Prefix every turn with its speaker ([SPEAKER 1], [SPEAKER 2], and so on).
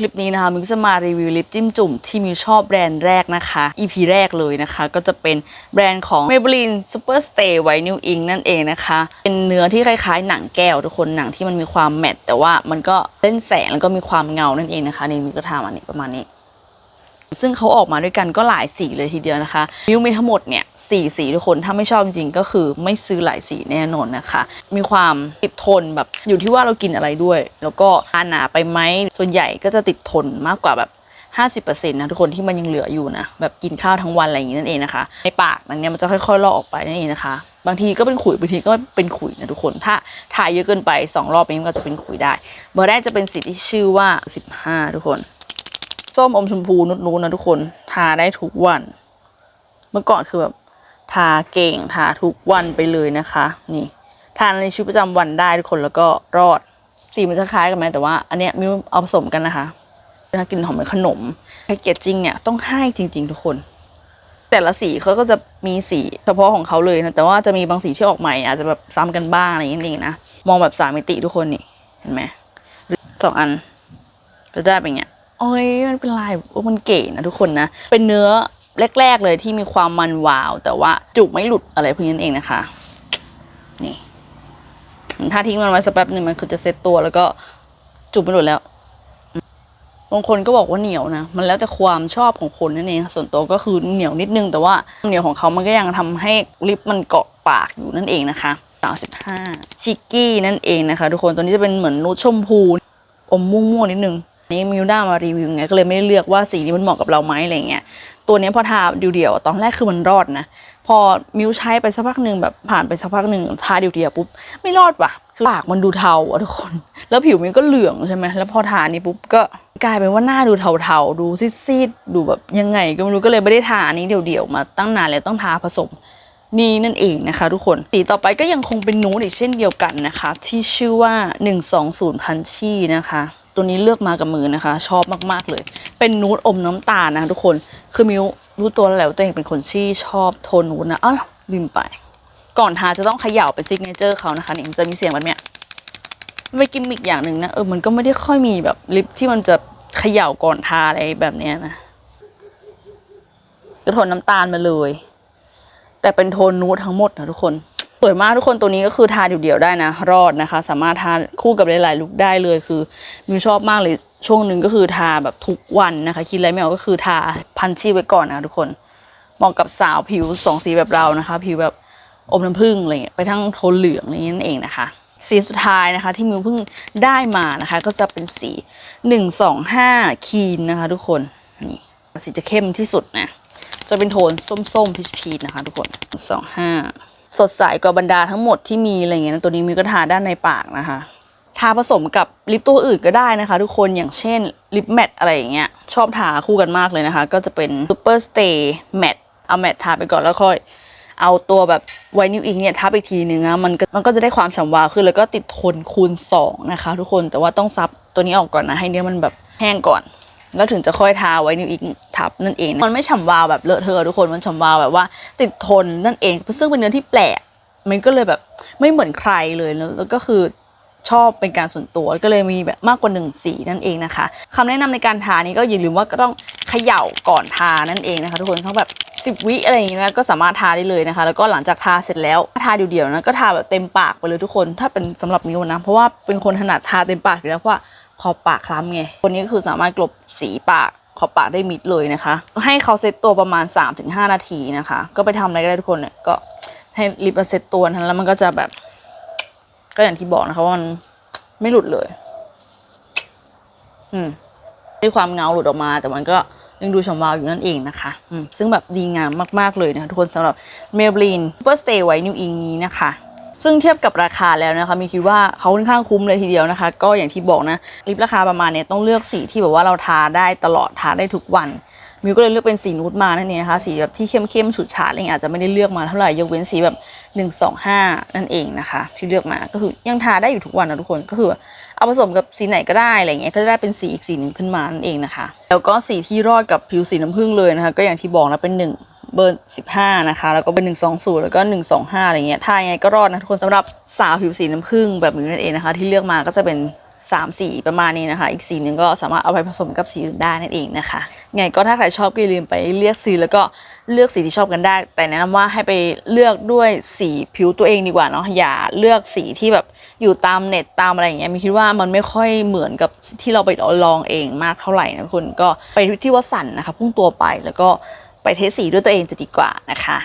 [SPEAKER 1] คลิปนี้นะคะมิวจะมารีวิวลิปจิ้มจุ่มที่มิวชอบแบรนด์แรกนะคะ EP แรกเลยนะคะ ก็จะเป็นแบรนด์ของ Maybelline Super Stay White New Ink นั่นเองนะคะ เป็นเนื้อที่คล้ายๆ หนังแก้วทุกคนหนังที่มันมีความแมตต์แต่ว่ามันก็เล่นแสงแล้วก็มีความเงานั่นเองนะคะนี่มิวก็ทำอันนี้ประมาณนี้ ซึ่งเขาออกมาด้วยกันก็หลายสีเลยทีเดียวนะคะมิวมีทั้งหมดเนี่ย สี่สีทุกคน ถ้าไม่ชอบจริงก็คือไม่ซื้อหลายสีแน่นอนนะคะ มีความติดทนแบบอยู่ที่ว่าเรากินอะไรด้วย แล้วก็ทานหนาไปไหมส่วนใหญ่ก็จะติดทนมากกว่าแบบ50%นะทุกคนที่มันยังเหลืออยู่นะแบบกินข้าวทั้งวันอะไรอย่างนี้นั่นเองนะคะ ในปากมันเนี่ยมันจะค่อยๆลอกออกไปนั่นเองนะคะ บางทีก็เป็นขุยบางทีก็เป็นขุยนะทุกคนถ้าทาเยอะเกินไปสองรอบนี้มันก็จะเป็นขุยได้เบอร์แรกจะเป็นสีที่ชื่อว่า 15 ทุกคนส้มอมชมพูนุดๆนะทุกคนทาได้ทุกวัน เมื่อก่อนคือแบบ ทาเก่งทาทุกวันไปเลยนะคะ นี่ทานในชีวิตประจำวันได้ทุกคนแล้วก็รอดสีมันจะคล้ายกันไหมแต่ว่า อันเนี้ยมิวเอาผสมกันนะคะถ้ากลินหอมเหมือนขนมแพคเกจจิ้งเนี่ยต้องให้จริง ๆ ทุกคน แต่ละสีเขาก็จะมีสีเฉพาะของเขาเลยนะแต่ว่าจะมีบางสีที่ออกใหม่อาจจะแบบซ้ำกันบ้างอะไรอย่างนี้นะมองแบบสามมิติทุกคนนี่เห็นไหมสองอันจะได้เป็นย่างเงี้ยโอ้ยมันเป็นลายโอ้มันเก๋นะทุกคนนะเป็นเนื้อ แรก ๆ เลยที่มีความมันวาว แต่ว่าจุกไม่หลุดอะไรพวกนี้นเองนะคะ นี่ ถ้าทิ้งมันไว้สักแป๊บหนึ่งมันคือจะเซ็ตตัวแล้วก็จุกไม่หลุดแล้วบางคนก็บอกว่าเหนียวนะมันแล้วแต่ความชอบของคนนั่นเองส่วนตัวก็คือเหนียวนิดนึง แต่ว่าเหนียวของเขามันก็ยังทำให้ลิปมันเกาะปากอยู่นั่นเองนะคะ35ชิกกี้นั่นเองนะคะ ทุกคนตัวนี้จะเป็นเหมือนนูดชมพูอมม่วงๆนิดนึงนี่มิวด้ามารีวิวไงก็เลยไม่ได้เลือกว่าสีนี้มันเหมาะกับเราไหมอะไรเงี้ย ตัวนี้พอทาเดี่ยวๆตอนแรกคือมันรอดนะ พอมิวใช้ไปสักพักหนึ่งแบบผ่านไปสักพักหนึ่งทาเดี่ยวๆปุ๊บไม่รอดว่ะคือปากมันดูเทาอะทุกคน แล้วผิวมิวก็เหลืองใช่ไหมแล้วพอทานี่ปุ๊บก็กลายเป็นว่าหน้าดูเทาๆดูซีดๆดูแบบยังไงก็ไม่รู้ก็เลยไม่ได้ทาอันนี้เดี่ยวๆมาตั้งนานแล้วต้องทาผสมนี่นั่นเองนะคะทุกคนสีต่อไปก็ยังคงเป็นนูดอีกเช่นเดียวกันนะคะ ที่ชื่อว่า 120พันชี่นะคะ ตัวนี้เลือกมากับมือนะคะ ชอบมากๆเลย เป็นนูดอมน้ำตาลนะทุกคน คือมิวรู้ตัวแล้วแหละว่าตัวเองเป็นคนที่ชอบโทนนูดนะอ้าวลืมไป ก่อนทาจะต้องเขย่าเป็นซิกเนเจอร์เขานะคะนี่มันจะมีเสียงแบบเนี้ยมันเป็นกิมมิกอย่างหนึ่งนะเออมันก็ไม่ได้ค่อยมีแบบลิปที่มันจะเขย่าก่อนทาอะไรแบบเนี้ยนะก็โทนน้ำตาลมาเลย แต่เป็นโทนนูดทั้งหมดนะทุกคน สวยมากทุกคนตัวนี้ก็คือทาเดี่ยวๆได้นะ รอดนะคะ สามารถทาคู่กับหลายๆลุคได้เลยคือมิวชอบมากเลยช่วงหนึ่งก็คือทาแบบทุกวันนะคะ คิดอะไรไม่ออกก็คือทาพันชีไว้ก่อนนะทุกคนเหมาะกับสาวผิวสองสีแบบเรานะคะ ผิวแบบอมน้ำผึ้งอะไรเงี้ยไปทั้งโทนเหลืองนี้นั่นเองนะคะสีสุดท้ายนะคะที่มิวเพิ่งได้มานะคะ ก็จะเป็นสีหนึ่งสองห้าคีนนะคะ ทุกคนนี่สีจะเข้มที่สุดนะจะเป็นโทนส้มๆพีชๆนะคะ ทุกคนสองห้า สดใสกว่าบรรดาทั้งหมดที่มีอะไรเงี้ยนะตัวนี้มีก็ทาด้านในปากนะคะ ทาผสมกับลิปตัวอื่นก็ได้นะคะ ทุกคนอย่างเช่นลิปแมทอะไรอย่างเงี้ยชอบทาคู่กันมากเลยนะคะ ก็จะเป็น Super Stay Matte เอาแมททาไปก่อนแล้วค่อยเอาตัวแบบไวนิวอิงเนี่ยทับอีกทีนึงนะมันมันก็จะได้ความฉ่ำวาวขึ้นแล้วก็ติดทนคูณ 2 นะคะ ทุกคนแต่ว่าต้องซับตัวนี้ออกก่อนนะ ให้เนื้อมันแบบแห้งก่อน แล้วถึงจะค่อยทาไว้นิวอิงทับนั่นเอง มันไม่ฉ่ำวาวแบบเลอะเทอะทุกคนมันฉ่ำวาวแบบว่า ติดทนนั่นเอง ซึ่งเป็นเนื้อที่แปลก มันก็เลยแบบไม่เหมือนใครเลยแล้วแล้วก็คือชอบเป็นการส่วนตัวก็เลยมีแบบมากกว่าหนึ่งสีนั่นเองนะคะคำแนะนำในการทานี้ก็อย่าลืมว่าก็ต้องเขย่าก่อนทานั่นเองนะคะ ทุกคนทั้งแบบ 10 วิอะไรอย่างเงี้ยนะก็สามารถทาได้เลยนะคะ แล้วก็หลังจากทาเสร็จแล้วทาเดี่ยวๆนะก็ทาแบบเต็มปากไปเลยทุกคน ถ้าเป็นสำหรับนิ้วนะเพราะว่าเป็นคนถนัดทาเต็มปากอยู่แล้วเพราะว่า ขอบปากคล้ำไงคนนี้ก็คือสามารถกลบสีปากขอบปากได้มิดเลยนะคะ ให้เขาเซตตัวประมาณ 3-5 นาทีนะคะ ก็ไปทำอะไรก็ได้ทุกคนเนี่ยก็ให้ลิปเซตตัวนั้นแล้วมันก็จะแบบ ก็อย่างที่บอกนะคะว่ามันไม่หลุดเลย อืมด้วยความเงาหลุดออกมา แต่มันก็ยังดูฉ่ำวาวอยู่นั่นเองนะคะ อืมซึ่งแบบดีงามมาก ๆ เลยนะคะทุกคนสำหรับ Maybelline Super Stay White New Ink นี้นะคะ ซึ่งเทียบกับราคาแล้วนะคะมีคิดว่าเขาค่อนข้างคุ้มเลยทีเดียวนะคะ ก็อย่างที่บอกนะลิปราคาประมาณเนี้ยต้องเลือกสีที่แบบว่าเราทาได้ตลอดทาได้ทุกวันมิวก็เลยเลือกเป็นสีนูดมานั่นเองนะคะสีแบบที่เข้มๆฉูดฉาดอะไรเงี้ยอาจจะไม่ได้เลือกมาเท่าไหร่ยกเว้นสีแบบ 1 2 5 นั่นเองนะคะ ที่เลือกมาก็คือยังทาได้อยู่ทุกวันนะทุกคนก็คือ เอาผสมกับสีไหนก็ได้อะไรเงี้ยก็จะได้เป็นสีอีกสีหนึ่งขึ้นมานั่นเองนะคะ แล้วก็สีที่รอดกับผิวสีน้ำผึ้งเลยนะคะ ก็อย่างที่บอกนะเป็น 1 เบอร์15นะคะ แล้วก็เป็น1 2 0แล้วก็1 2 5อะไรเงี้ยถ้ายังไงก็รอดนะทุกคนสำหรับสาวผิวสีน้ำผึ้งแบบนี้นั่นเองนะคะ ที่เลือกมาก็จะเป็น3สีประมาณนี้นะคะ อีกสีหนึ่งก็สามารถเอาไปผสมกับสีอื่นได้นั่นเองนะคะไงก็ถ้าใครชอบก็อย่าลืมไปเลือกสีแล้วก็เลือกสีที่ชอบกันได้ แต่แนะนำว่าให้ไปเลือกด้วยสีผิวตัวเองดีกว่าเนาะอย่าเลือกสีที่แบบอยู่ตามเน็ตตามอะไรอย่างเงี้ยมีคิดว่ามันไม่ค่อยเหมือนกับที่เราไปลองเองมากเท่าไหร่นะทุกคนก็ไปที่วัสันนะคะพุ่งตัวไปแล้วก็ ไปเทสสีด้วยตัวเองจะดีกว่านะคะ